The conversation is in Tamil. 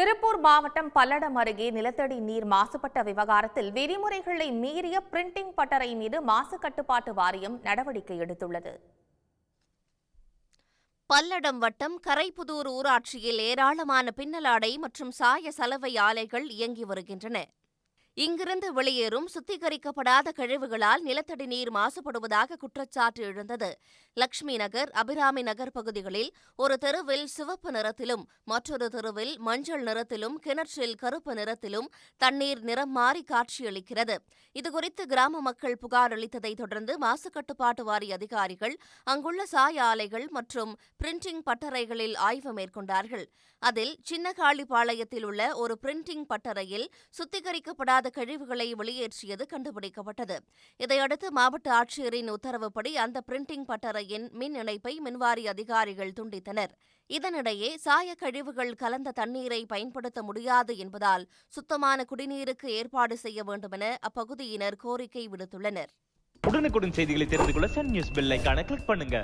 திருப்பூர் மாவட்டம் பல்லடம் அருகே நிலத்தடி நீர் மாசுபட்ட விவகாரத்தில் விதிமுறைகளை மீறிய பிரிண்டிங் பட்டறை மீது மாசு கட்டுப்பாட்டு வாரியம் நடவடிக்கை எடுத்துள்ளது. பல்லடம் வட்டம் கரைப்புதூர் ஊராட்சியில் ஏராளமான பின்னலாடை மற்றும் சாய சலவை ஆலைகள் இயங்கி வருகின்றன. இங்கிருந்து வெளியேறும் சுத்திகரிக்கப்படாத கழிவுகளால் நிலத்தடி நீர் மாசுபடுவதாக குற்றச்சாட்டு எழுந்தது. லக்ஷ்மி நகர் அபிராமி நகர் பகுதிகளில் ஒரு தெருவில் சிவப்பு நிறத்திலும் மற்றொரு தெருவில் மஞ்சள் நிறத்திலும் கிணற்றில் கருப்பு நிறத்திலும் தண்ணீர் நிறம் மாறி காட்சியளிக்கிறது. இதுகுறித்து கிராம மக்கள் புகார் அளித்ததைத் தொடர்ந்து மாசுக்கட்டுப்பாட்டு வாரிய அதிகாரிகள் அங்குள்ள சாய ஆலைகள் மற்றும் பிரிண்டிங் பட்டறைகளில் ஆய்வு மேற்கொண்டார்கள். அதில் சின்னகாளிபாளையத்தில் உள்ள ஒரு பிரிண்டிங் பட்டறையில் சுத்திகரிக்கப்படாத கழிவுகளை வெளியேற்றியது கண்டுபிடிக்கப்பட்டது. இதையடுத்து மாவட்ட ஆட்சியரின் உத்தரவுப்படி அந்த பிரிண்டிங் பட்டறையின் மின் இணைப்பை மின்வாரிய அதிகாரிகள் துண்டித்தனர். இதனிடையே சாய கழிவுகள் கலந்த தண்ணீரை பயன்படுத்த முடியாது என்பதால் சுத்தமான குடிநீருக்கு ஏற்பாடு செய்ய வேண்டுமென அப்பகுதியினர் கோரிக்கை விடுத்துள்ளனர். உடனுக்குடன் செய்திகளை தெரிந்து கொள்ள சன் நியூஸ் பெல் கிளிக் பண்ணுங்க.